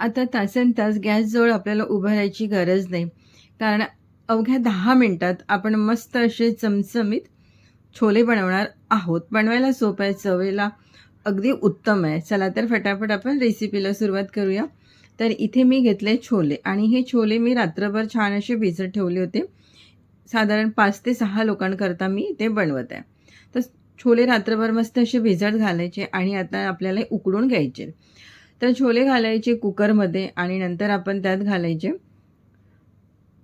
आता तासन तास गॅसजवळ आपल्याला उभं राहायची गरज नाही. कारण अवघ्या दहा मिनटात आपण मस्त असे चमचमीत छोले बनवणार आहोत. बनवायला सोपं आहे चवेला अगदी उत्तम आहे. चला तर फटाफट आपण रेसिपीला सुरुवात करूया. तर इथे मी घेतले छोले आणि हे छोले मी रात्रभर छान असे भिजत ठेवले होते. साधारण पाच ते सहा लोकांकरता मी ते बनवत आहे. तर छोले रात्रभर मस्त असे भिजत घालायचे आणि आता आपल्याला उकडून घ्यायचे. तर छोले घालायचे कुकरमध्ये आणि नंतर आपण त्यात घालायचे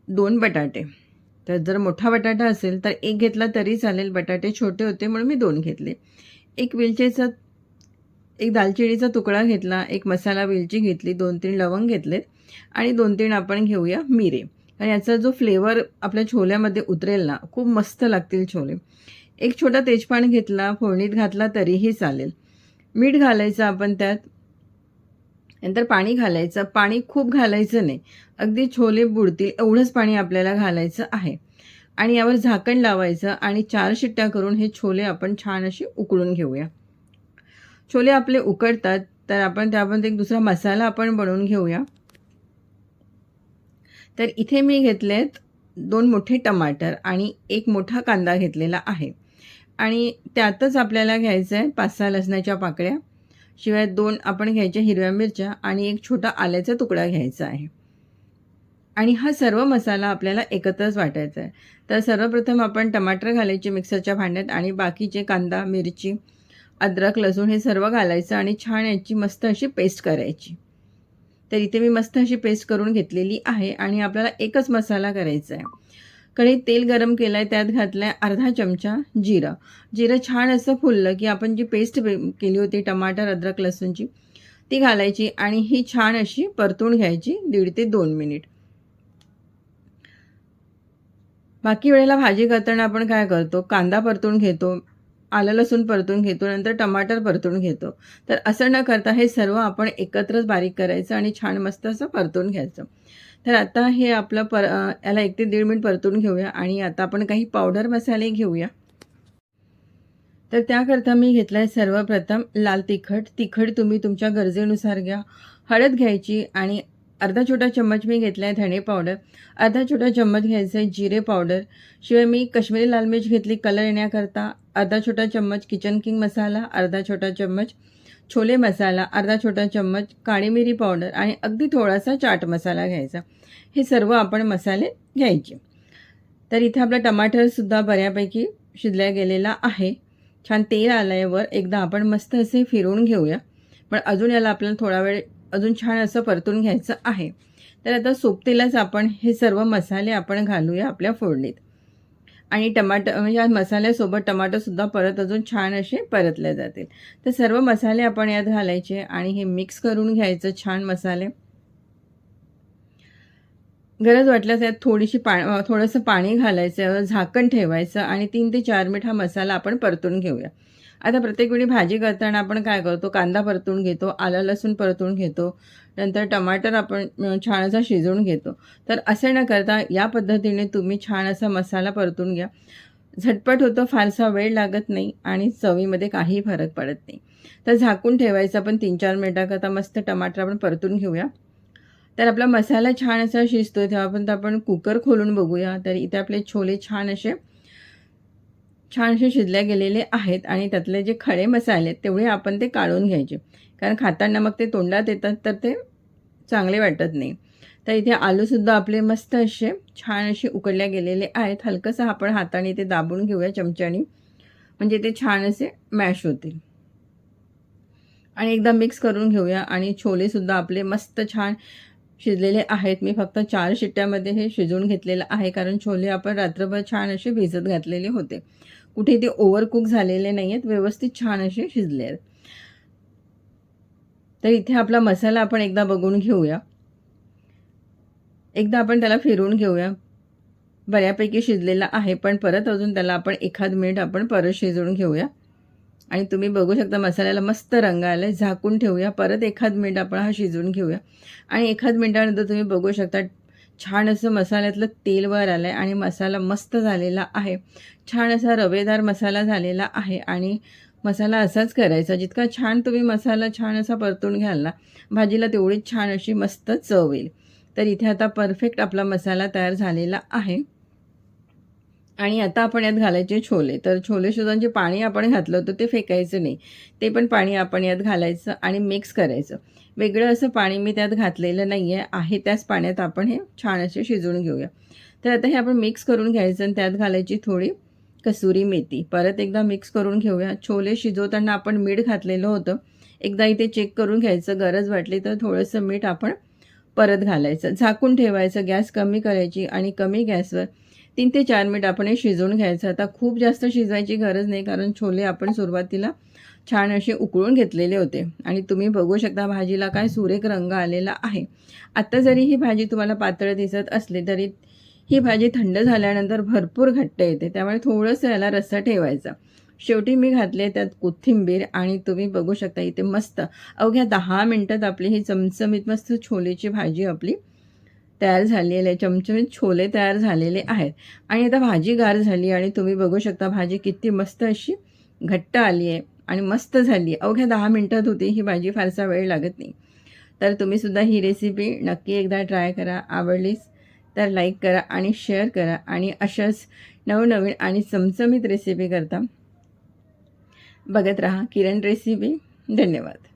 दोन बटाटे. तर जर मोठा बटाटा असेल तर एक घेतला तरी चालेल. बटाटे छोटे होते म्हणून मी दोन घेतले. एक वेलचेचा एक दालचिनीचा तुकडा घेतला एक मसाला वेलची घेतली दोन तीन लवंग घेतलेत आणि दोन तीन आपण घेऊया मिरे. आणि याचा जो फ्लेवर आपल्या छोल्यामध्ये उतरेल ना खूप मस्त लागतील छोले. एक छोटा तेजपान घेतला फोडणीत घातला तरीही चालेल. मीठ घालायचं आपण त्यात. नंतर पाणी घालायचं. पाणी खूप घालायचं नाही. अगदी छोले बुडतील एवढंच पाणी आपल्याला घालायचं आहे. आणि यावर झाकण लावायचं आणि चार शिट्ट्या करून हे छोले आपण छान असे उकळून घेऊया. छोले आपले उकडतात तर आपण त्यामध्ये एक दुसरा मसाला आपण बनवून घेऊया. तर इथे मी घेतलेत दोन मोठे टमाटर आणि एक मोठा कांदा घेतलेला आहे. आणि त्यातच आपल्याला घ्यायचं आहे पाच सहा लसणाच्या पाकळ्या. शिवाय दोन आपण घ्यायच्या हिरव्या मिरच्या आणि एक छोटा आल्याचा तुकडा घ्यायचा आहे. आणि हा सर्व मसाला आपल्याला एकत्रच वाटायचा आहे. तर सर्वप्रथम आपण टमाटर घालायचे मिक्सरच्या भांड्यात आणि बाकीचे कांदा मिरची अद्रक लसूण हे सर्व घालायचं आणि छान याची मस्त अशी पेस्ट करायची. तर इथे मी मस्त अशी पेस्ट करून घेतलेली आहे आणि आपल्याला एकच मसाला करायचा आहे. कढईत तेल गरम केलं आहे त्यात घातलं आहे अर्धा चमचा जिरं. जिरं छान असं फुललं की आपण जी पेस्ट केली होती टमाटर अद्रक लसूणची ती घालायची आणि ही छान अशी परतून घ्यायची दीड ते दोन मिनिट. बाकी वेळेला भाजी करताना आपण काय करतो? कांदा परतून घेतो आलं लसूण परतून घेतो नंतर टमाटर परतून घेतो. तर असं न करता हे सर्व आपण एकत्रच बारीक करायचं आणि छान मस्त असं परतून घ्यायचं. तर आता हे आपलं पर याला एक ते दीड मिनिट परतून घेऊया आणि आता आपण काही पावडर मसाले घेऊया. तर त्याकरता मी घेतला आहे सर्वप्रथम लाल तिखट. तिखट तुम्ही तुमच्या गरजेनुसार घ्या. हळद घ्यायची आणि अर्धा छोटा चम्मच मी घेतला आहे धणे पावडर अर्धा छोटा चम्मच घ्यायचं आहे जिरे पावडर शिवाय मी कश्मीरी लाल मिर्च घेतली कलर येण्याकरता अर्धा छोटा चम्मच किचन किंग मसाला अर्धा छोटा चम्मच छोले मसाला अर्धा छोटा चम्मच काळी मिरी पावडर आणि अगदी थोडासा चाट मसाला घ्यायचा. हे सर्व आपण मसाले घ्यायचे. तर इथे आपला टमाटरसुद्धा बऱ्यापैकी शिजल्या गेलेला आहे. छान तेल आलं आहे वर. एकदा आपण मस्त असे फिरवून घेऊया. पण अजून याला आपल्याला थोडा वेळ अजून छान असं परतून घ्यायचं आहे. तर आता सोबतीलाच आपण हे सर्व मसाले आपण घालूया आपल्या फोडणीत. आणि टमाटर म्हणजे या मसाल्यासोबत टमाटरसुद्धा परत अजून छान असे परतले जातील. तर सर्व मसाले आपण यात घालायचे आणि हे मिक्स करून घ्यायचं छान मसाले. गरज वाटल्यास यात थोडीशी पा थोडंसं पाणी घालायचं झाकण ठेवायचं आणि तीन ते चार मिनिट हा मसाला आपण परतून घेऊया. आता प्रत्येक वेळी भाजी करताना आपण काय करतो? कांदा परतून घेतो आलं लसूण परतून घेतो नंतर टमाटर आपण छान असा शिजवून घेतो. तर असे न करता या पद्धतीने तुम्ही छान असा मसाला परतून घ्या. झटपट होतं फारसा वेळ लागत नाही आणि चवीमध्ये काही फरक पडत नाही. तर झाकून ठेवायचं आपण तीन चार मिनटाकरता मस्त टमाटर आपण परतून घेऊया. तर आपला मसाला छान असा शिजतो तेव्हापर्यंत आपण कुकर खोलून बघूया. तर इथे आपले छोले छान असे छान असे शिजल्या गेलेले आहेत आणि त्यातले जे खडे मसाले आहेत तेवढे आपण ते काढून घ्यायचे. कारण खाताना मग ते तोंडात येतात तर ते चांगले वाटत नाही. तर इथे आलूसुद्धा आपले मस्त असे छान असे उकडल्या गेलेले आहेत. हलकंसं आपण हाताने ते दाबून घेऊया चमच्याने. म्हणजे ते छान असे मॅश होतील. आणि एकदा मिक्स करून घेऊया. आणि छोलेसुद्धा आपले मस्त छान शिजलेले आहेत. मी फक्त चार शिट्ट्यामध्ये हे शिजवून घेतलेलं आहे. कारण छोले आपण रात्रभर छान असे भिजत घातलेले होते. कुठे ते ओव्हरकुक झालेले नाही आहेत व्यवस्थित छान असे शिजले आहेत. तर इथे आपला मसाला आपण एकदा बघून घेऊया. एकदा आपण त्याला फिरून घेऊया. बऱ्यापैकी शिजलेला आहे पण परत अजून त्याला आपण एखाद मिनिट आपण परत शिजवून घेऊया. आणि तुम्ही बघू शकता मसाल्याला मस्त रंग आला आहे झाकून ठेवूया. परत एखाद मिनिट आपण हा शिजवून घेऊया. आणि एखाद मिनिटानंतर तुम्ही बघू शकता छान असं मसाल्यातलं तेल वर आलं आहे आणि मसाला मस्त झालेला आहे. छान असा रवेदार मसाला झालेला आहे आणि मसाला असाच करायचा. जितका छान तुम्ही मसाला छान असा परतून घ्याल ना भाजीला तेवढीच छान अशी मस्त चव येईल. तर इथे आता परफेक्ट आपला मसाला तयार झालेला आहे. आणि आता आपण यात घालायचे छोले. तर छोले शोधांचे जे पाणी आपण घातलं होतं ते फेकायचं नाही. ते पण पाणी आपण यात घालायचं आणि मिक्स करायचं. वेगळं असं पाणी मी त्यात घातलेलं नाही आहे आहे त्याच पाण्यात आपण हे छान असे शिजवून घेऊया. तर आता हे आपण मिक्स करून घ्यायचं आणि त्यात घालायची थोडी कसुरी मेथी. परत एकदा मिक्स करून घेऊया. छोले शिजवताना आपण मीठ घातलेलं होतं. एकदा इथे चेक करून घ्यायचं. गरज वाटली तर थोडंसं मीठ आपण परत घालायचं. झाकून ठेवायचं. गॅस कमी करायची आणि कमी गॅसवर तीन ते चार मिनिट आपण हे शिजवून घ्यायचं. आता खूप जास्त शिजवायची गरज नाही कारण छोले आपण सुरुवातीला छान असे उकळून घेतलेले होते. आणि तुम्ही बघू शकता भाजीला काय सुरेख रंग आलेला आहे. आत्ता जरी ही भाजी तुम्हाला पातळ दिसत असली तरी ही भाजी थंड झाल्यानंतर भरपूर घट्ट येते. त्यामुळे थोडंसं याला रस्सा ठेवायचा. शेवटी मी घातले त्यात कोथिंबीर आणि तुम्ही बघू शकता इथे मस्त अवघ्या दहा मिनटात आपली ही चमचमीत मस्त छोलेची भाजी आपली तयार झालेले आहे चमचमीत छोले तयार झालेले आहेत. आणि आता भाजी गार झाली आणि तुम्ही बघू शकता भाजी किती मस्त अशी घट्ट आली आहे आणि मस्त झाली आहे. अवघ्या दहा मिनटात होती ही भाजी फारसा वेळ लागत नाही. तर तुम्हीसुद्धा ही रेसिपी नक्की एकदा ट्राय करा आवडलीच तर लाईक करा आणि शेअर करा आणि अशाच नवनवीन आणि चमचमीत रेसिपी करता बघत राहा. किरण रेसिपी धन्यवाद.